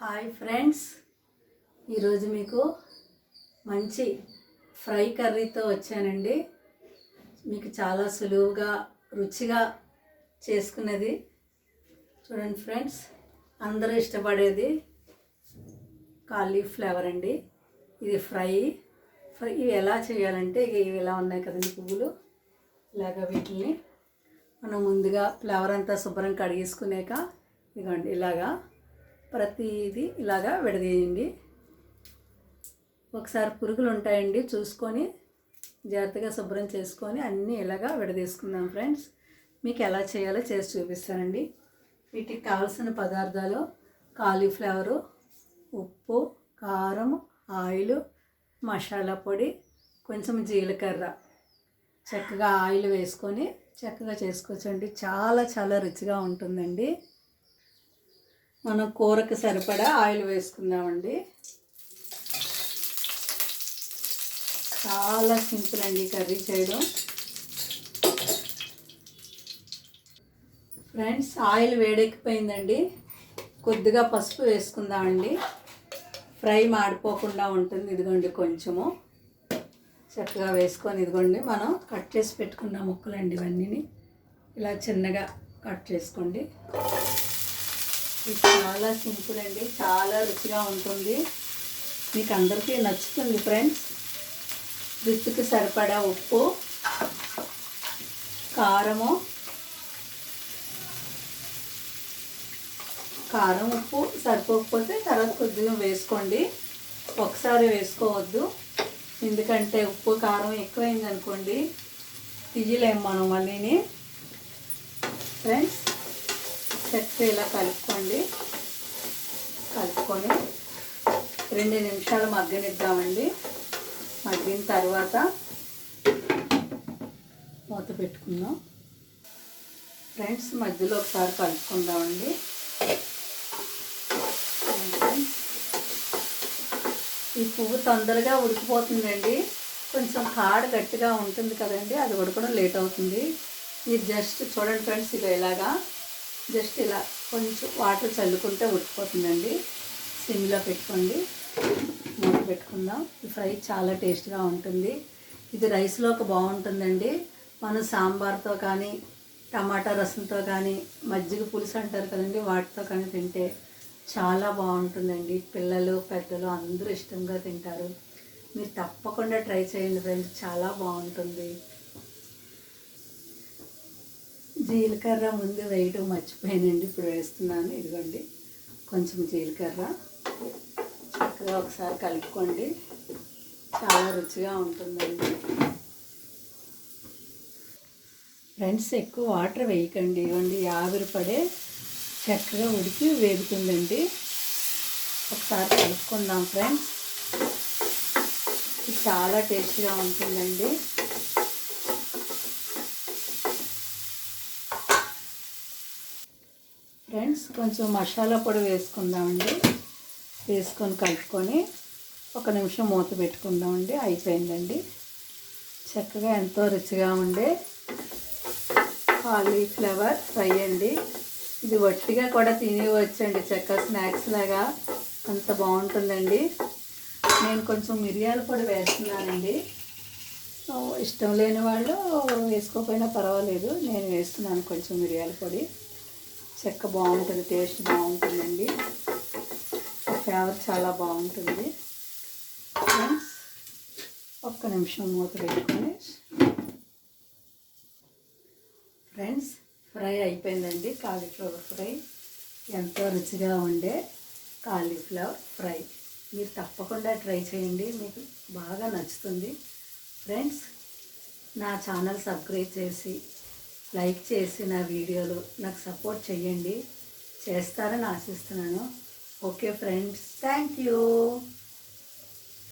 Hi friends. ఈరోజు మీకు మంచి ఫ్రై కర్రీతో వచ్చానండి. మీకు చాలా సులువుగా రుచిగా చేసుకునేది చూడండి ఫ్రెండ్స్ అందరూ ఇష్టపడేది కాలీఫ్లవర్ అండి. ఇది ఫ్రై. ఫ్రై ఇవి ఎలా చేయాలంటే ఇవి ఇలా ఉన్నాయి కదండి పువ్వులు. ఇలాగ వీటిని మనం ముందుగా ఫ్లవర్ అంతా శుభ్రం కడిగేసుకునేక ఇదిగోండి ఇలాగా ప్రతిదీ ఇలాగా విడదీయండి. ఒకసారి పురుగులు ఉంటాయండి చూసుకొని జాగ్రత్తగా శుభ్రం చేసుకొని అన్నీ ఇలాగా విడదీసుకుందాం ఫ్రెండ్స్. మీకు ఎలా చేయాలో చేసి చూపిస్తానండి. వీటికి కావాల్సిన పదార్థాలు కాలీఫ్లవరు ఉప్పు కారం ఆయిల్ మసాలా పొడి కొంచెం జీలకర్ర. చక్కగా ఆయిల్ వేసుకొని చక్కగా చేసుకోవచ్చండి. చాలా చాలా రుచిగా ఉంటుందండి. మనం కూరకు సరిపడా ఆయిల్ వేసుకుందామండి. చాలా సింపుల్ అండి కర్రీ చేయడం. ఫ్రెండ్స్ ఆయిల్ వేడెక్కిపోయిందండి. కొద్దిగా పసుపు వేసుకుందామండి. ఫ్రై మాడిపోకుండా ఉంటుంది ఇదిగోండి కొంచెము. చక్కగా వేసుకొని ఇదిగోండి మనం కట్ చేసి పెట్టుకున్న ముక్కలండి ఇవన్నీ ఇలా చిన్నగా కట్ చేసుకోండి. ఇది చాలా సింపుల్ అండి చాలా రుచిగా ఉంటుంది. మీకు అందరికీ నచ్చుతుంది ఫ్రెండ్స్. రుచికి సరిపడా ఉప్పు కారము కారం ఉప్పు సరిపోకపోతే తర్వాత కొద్దిగా వేసుకోండి. ఒకసారి వేసుకోవద్దు. ఎందుకంటే ఉప్పు కారం ఎక్కువైంది అనుకోండి తీయలేము మనం మళ్ళీని. ఫ్రెండ్స్ చెక్క ఇలా కలుపుకోండి. కలుపుకొని రెండు నిమిషాలు మగ్గనిద్దామండి. మగ్గిన తర్వాత మూత పెట్టుకుందాం. ఫ్రెండ్స్ మధ్యలో ఒకసారి కలుపుకుందామండి. ఈ పువ్వు తొందరగా ఉడికిపోతుందండి. కొంచెం కాడ గట్టిగా ఉంటుంది కదండి అది ఉడకడం లేట్ అవుతుంది. మీరు జస్ట్ చూడండి ఫ్రెండ్స్ ఇలా ఇలాగా జస్ట్ ఇలా కొంచెం వాటర్ చల్లుకుంటే ఉడికిపోతుందండి. సిమ్లో పెట్టుకోండి. మూత పెట్టుకుందాం. ఈ ఫ్రై చాలా టేస్ట్గా ఉంటుంది. ఇది రైస్లోకి బాగుంటుందండి. మనం సాంబార్తో కానీ టమాటా రసంతో కానీ మజ్జిగ పులుసు అంటారు కదండి వాటితో కానీ తింటే చాలా బాగుంటుందండి. పిల్లలు పెద్దలు అందరూ ఇష్టంగా తింటారు. మీరు తప్పకుండా ట్రై చేయండి ఫ్రెండ్స్. చాలా బాగుంటుంది. జీలకర్ర ముందు వేయడం మర్చిపోయానండి. ఇప్పుడు వేస్తున్నాను. ఇదిగోండి. కొంచెం జీలకర్ర. చక్కగా ఒకసారి కలుపుకోండి. చాలా రుచిగా ఉంటుందండి. ఫ్రెండ్స్ ఎక్కువ వాటర్ వేయకండి. ఇవ్వండి ఆవిరి పడే చక్కగా ఉడికి వేగుతుందండి. ఒకసారి కలుపుకుందాం ఫ్రెండ్స్. ఇది చాలా టేస్టీగా ఉంటుందండి. ఫ్రెండ్స్ కొంచెం మసాలా పొడి వేసుకుందామండి. వేసుకొని కలుపుకొని ఒక నిమిషం మూత పెట్టుకుందామండి. అయిపోయిందండి. చక్కగా ఎంతో రుచిగా ఉండే కాలీఫ్లవర్ ఫ్రై అండి. ఇది వట్టిగా కూడా తినేవచ్చండి చక్క స్నాక్స్ లాగా అంత బాగుంటుందండి. నేను కొంచెం మిరియాల పొడి వేస్తున్నానండి. ఇష్టం లేని వాళ్ళు వేసుకోకపోయినా పర్వాలేదు. నేను వేస్తున్నాను కొంచెం మిరియాల పొడి. చెక్క బాగుంటుంది టేస్ట్ బాగుంటుందండి. ఫ్లేవర్ చాలా బాగుంటుంది. ఫ్రెండ్స్ ఒక్క నిమిషం మూత పెట్టుకొని. ఫ్రెండ్స్ ఫ్రై అయిపోయిందండి కాలీఫ్లవర్ ఫ్రై. ఎంతో రుచిగా ఉండే కాలీఫ్లవర్ ఫ్రై. మీరు తప్పకుండా ట్రై చేయండి మీకు బాగా నచ్చుతుంది. ఫ్రెండ్స్ నా ఛానల్ సబ్స్క్రైబ్ చేసి లైక్ చేసి నా వీడియోలు నాకు సపోర్ట్ చేయండి చేస్తారని ఆశిస్తున్నాను. Okay friends thank you.